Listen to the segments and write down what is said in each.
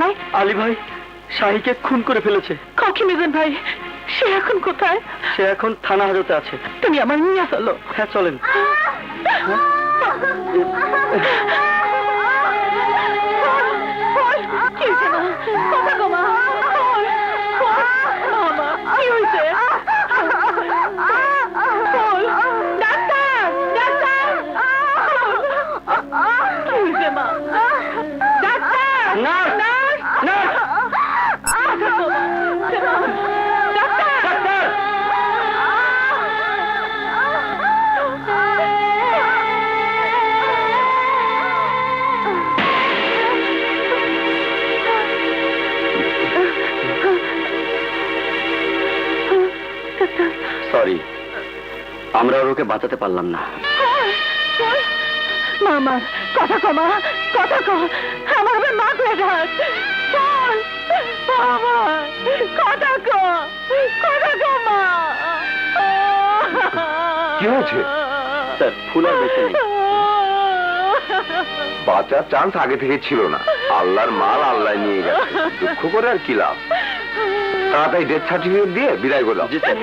ভাই? আলী ভাই শাহিকে খুন করে ফেলেছে। কাকি মিজান ভাই সে এখন কোথায়? সে এখন থানা হাজতে আছে। তুমি আমার নিয়ে চলো। হ্যাঁ চলেন। আমরা আর ওকে বাঁচাতে পারলাম না। মামা কথা কমা কথা কম। আমার মা করে কথা ক কথা কমা কি হয়েছে? স্যার ফুল আর বেশি নেই। বাঁচার চান্স আগে থেকে ছিল না। আল্লাহর মাল আল্লাহ নিয়ে গেছে। দুঃখ করে আর কি লাভ? তাড়াতাড়ি ডেথ সার্টিফিকেট দিয়ে বিদায় করলাম জি স্যার।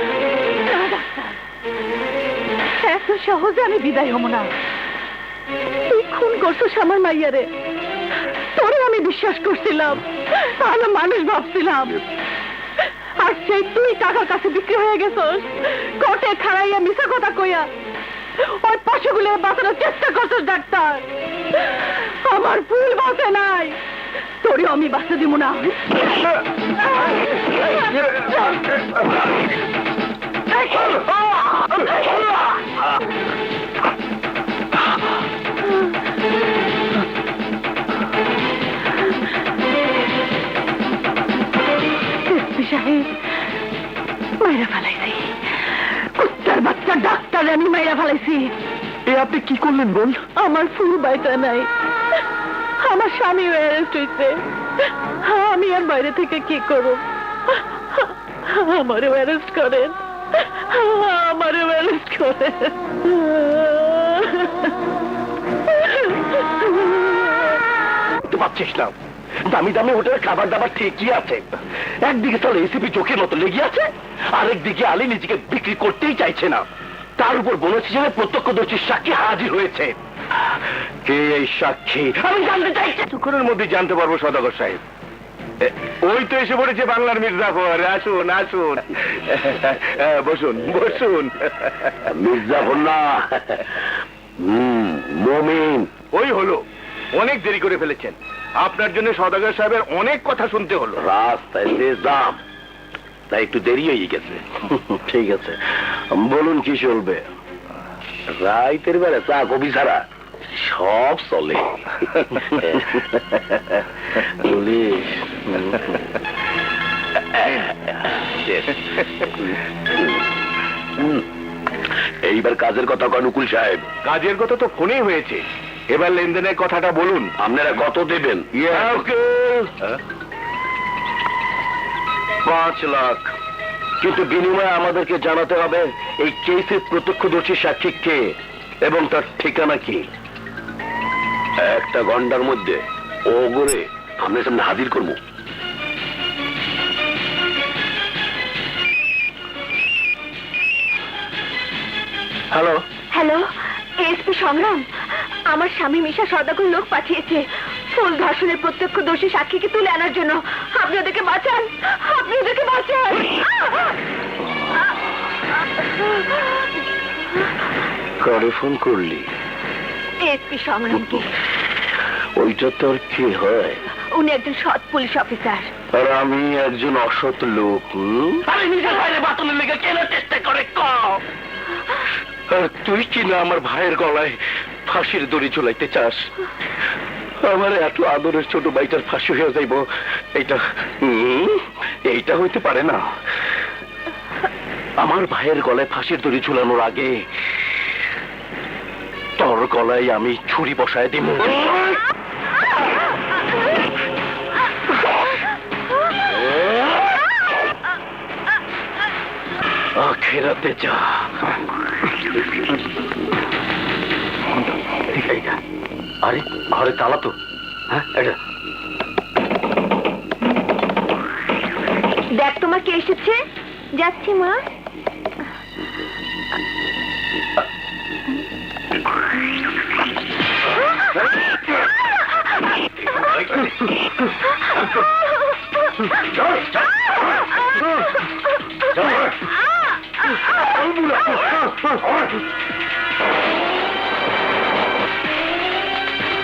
এত সহজে আমি বিদায় হব না তুই খুন করছিস আমার মাইয়ারে তোরে আমি বিশ্বাস করছিলাম ভালো মানুষ ভাবছিলাম আর সেই তুই টাকার কাছে বিক্রি হয়ে গেছস কোটে খাড়াইয়া মিশা কথা কইয়া ওই পশুগুলো বাঁচানোর চেষ্টা করছিস ডাক্তার আমার ভুল বাঁচে নাই তোরে আমি বাঁচতে দিব না এসপি আপনি কি করলেন বল আমার ফুল বাইটা নাই। আমার স্বামী অ্যারেস্ট হয়েছে আমি আর বাইরে থেকে কি করব? আমারও অ্যারেস্ট করেন। আমারও অ্যারেস্ট করেন। না দামি দামি হোটেলের খাবার দাবার ঠিকই আছে। একদিকে তাহলে এসিপি চোখের মতো লেগে আছে আরেকদিকে আলী নিজেকে বিক্রি করতেই চাইছে না। তার উপর বলেছে যে প্রত্যক্ষদর্শীর সাক্ষী হাজির হয়েছে। কে এই সাক্ষী? আমি জানতে চাই। কিছুক্ষণের মধ্যে জানতে পারব সদাগর সাহেব। ওই তো এসে পড়েছে বাংলার মির্জাফর। আসুন আসুন। বসুন বসুন। মির্জাফর না। মমিন। ওই হলো। অনেক দেরি করে ফেলেছেন। আপনার জন্য সদাগর সাহেবের অনেক কথা শুনতে হলো। রাস্তায় দাম। তাই একটু দেরি হয়ে গেছে। ঠিক আছে। বলুন কি চলবে? রাইতের বেলা চা কবি ছাড়া সব চলে। পুলিশ। এইবার কাজের কথা অনুকূল সাহেব। কাজের কথা তো ফোনেই হয়েছে। এবার লেনদেনের কথাটা বলুন। আপনারা কত দেবেন। পাঁচ লাখ। কিন্তু বিনিময়ে আমাদেরকে জানাতে হবে এই কেসের প্রত্যক্ষদর্শী সাক্ষী কে এবং তার ঠিকানা কি? একটা ঘণ্টার মধ্যে। ও করে আপনার সামনে হাজির করব। হ্যালো। হ্যালো এসপি সংগ্রাম? আমার স্বামী মিশা সদাগর লোক পাঠিয়েছে। ফুল ধর্ষণের প্রত্যক্ষ দোষী সাক্ষীকে তুলে আনার জন্য। আপনি ওদেরকে বাঁচান। আপনি ওদেরকে বাঁচান। কারে ফোন করলি? এসপি সংগ্রামকে ওইটা তোর কি হয়? উনি একজন সৎ পুলিশ অফিসার। আর আমি একজন অসৎ লোক? আরে নিজের বাইরে বাতলের লেগে কেনার চেষ্টা করে আর তুই কি না আমার ভাইয়ের গলায় ফাঁসির দড়ি ঝুলাইতে চাস? আমার এত আদরের ছোট ভাইটার ফাঁসি হয়ে যাইব, এইটা এইটা হইতে পারে না। আমার ভাইয়ের গলায় ফাঁসির দড়ি ঝুলানোর আগে তোর গলায় আমি ছুরি বসায় দিব আখেরাতে যা। আরে ঘরে তালা তো। হ্যাঁ এটা। দেখ তোমার কে এসেছে? যাচ্ছি মা।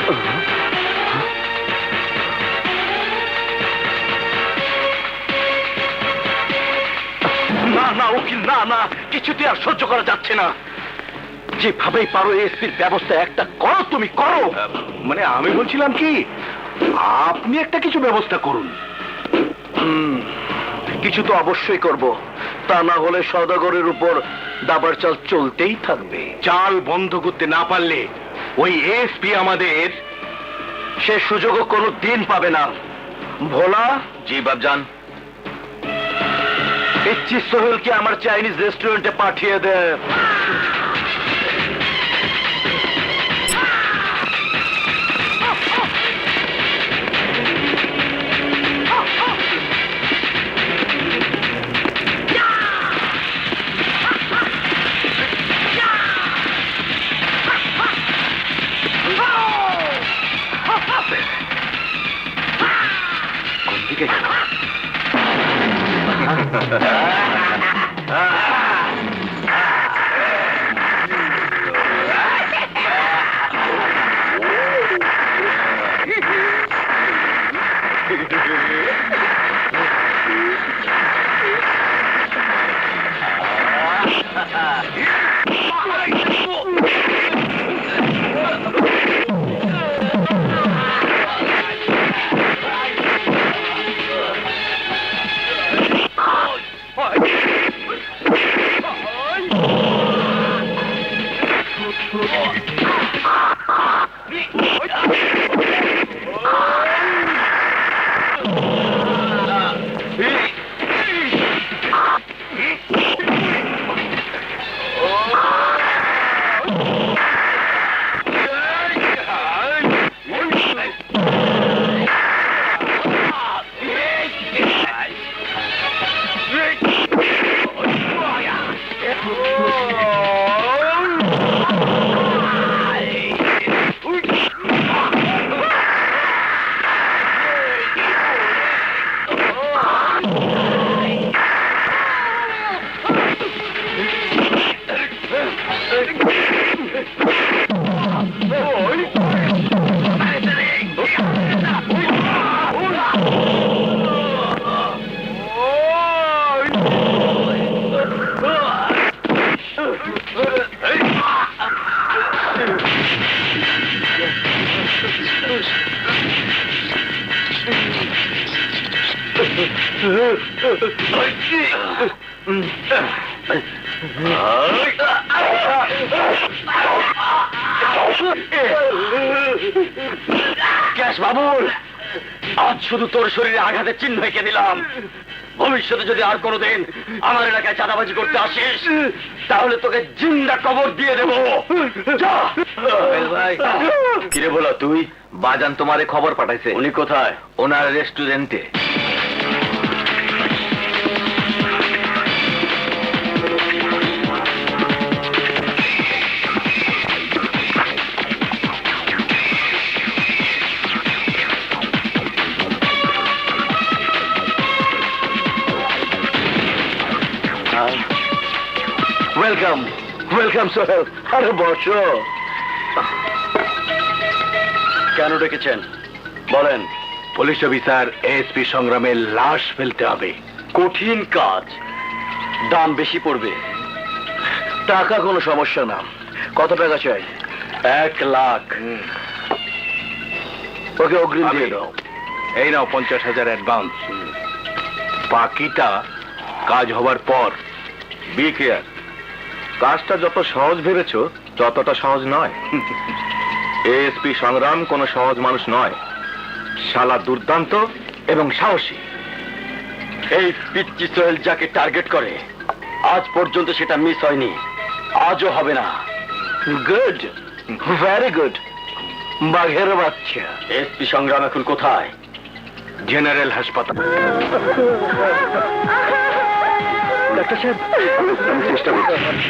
না না, উকিল, না না, কিছুতে আর সহ্য করা যাচ্ছে না। যেভাবেই পারো এসপির ব্যবস্থা একটা করো, তুমি করো। মানে আমি বলছিলাম কি, আপনি একটা কিছু ব্যবস্থা করুন। কিছু তো অবশ্যই করব। তা না হলে সদাগরের উপর দাবার চাল চলতেই থাকবে। চাল বন্ধ করতে না পারলে ওই এসপি আমাদের সে সুযোগ কোনো দিন পাবে না। ভোলা? জি বাবজান ইচ্ছি সোহেলকে আমার চাইনিজ রেস্টুরেন্টে পাঠিয়ে দে। Ah. ক্যাশ বাবুল আজ শুধু তোর শরীরে আঘাতের চিহ্ন এঁকে দিলাম ভবিষ্যতে যদি আর কোনোদিন আমার এলাকায় চাঁদাবাজি করতে আসিস তাহলে তোকে জিন্দা কবর দিয়ে দেবো। কিরে বলো তুই? বাজান তোমারে খবর পাঠাইছে। উনি কোথায়? ওনার রেস্টুরেন্টে। ওয়েলকাম ওয়েলকাম সোহেল আরে বসো। কেন ডেকেছেন? বলেন। পুলিশ অফিসার এসপি সংগ্রামের লাশ ফেলতে হবে। কঠিন কাজ। দাম বেশি পড়বে। টাকা কোনো সমস্যা না। কত টাকা চাই? এক লাখ। ওকে অগ্রিম দিয়ে দাও। এই নাও পঞ্চাশ হাজার অ্যাডভান্স বাকিটা কাজ হবার পর। বি কেয়ার কাজটা যত সহজ ভেবেছ, ততটা সহজ নয়। এএসপি সংগ্রাম কোনো সহজ মানুষ নয়। শালা দুর্দান্ত এবং সাহসী। এই পিচ্চি সোহেল যাকে টার্গেট করে, আজ পর্যন্ত সেটা মিস হয়নি। আজও হবে না। গুড ভেরি গুড বাঘের বাচ্চা। এসপি সংগ্রাম এখন কোথায়? জেনারেল হাসপাতাল। ডাক্তার সাহেব। আমি চেষ্টা করছি।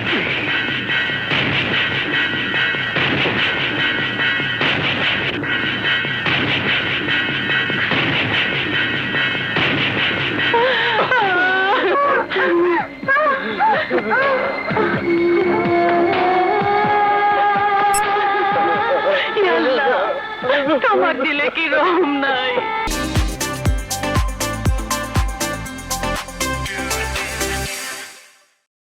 তোমার দিলে কি রহম নাই।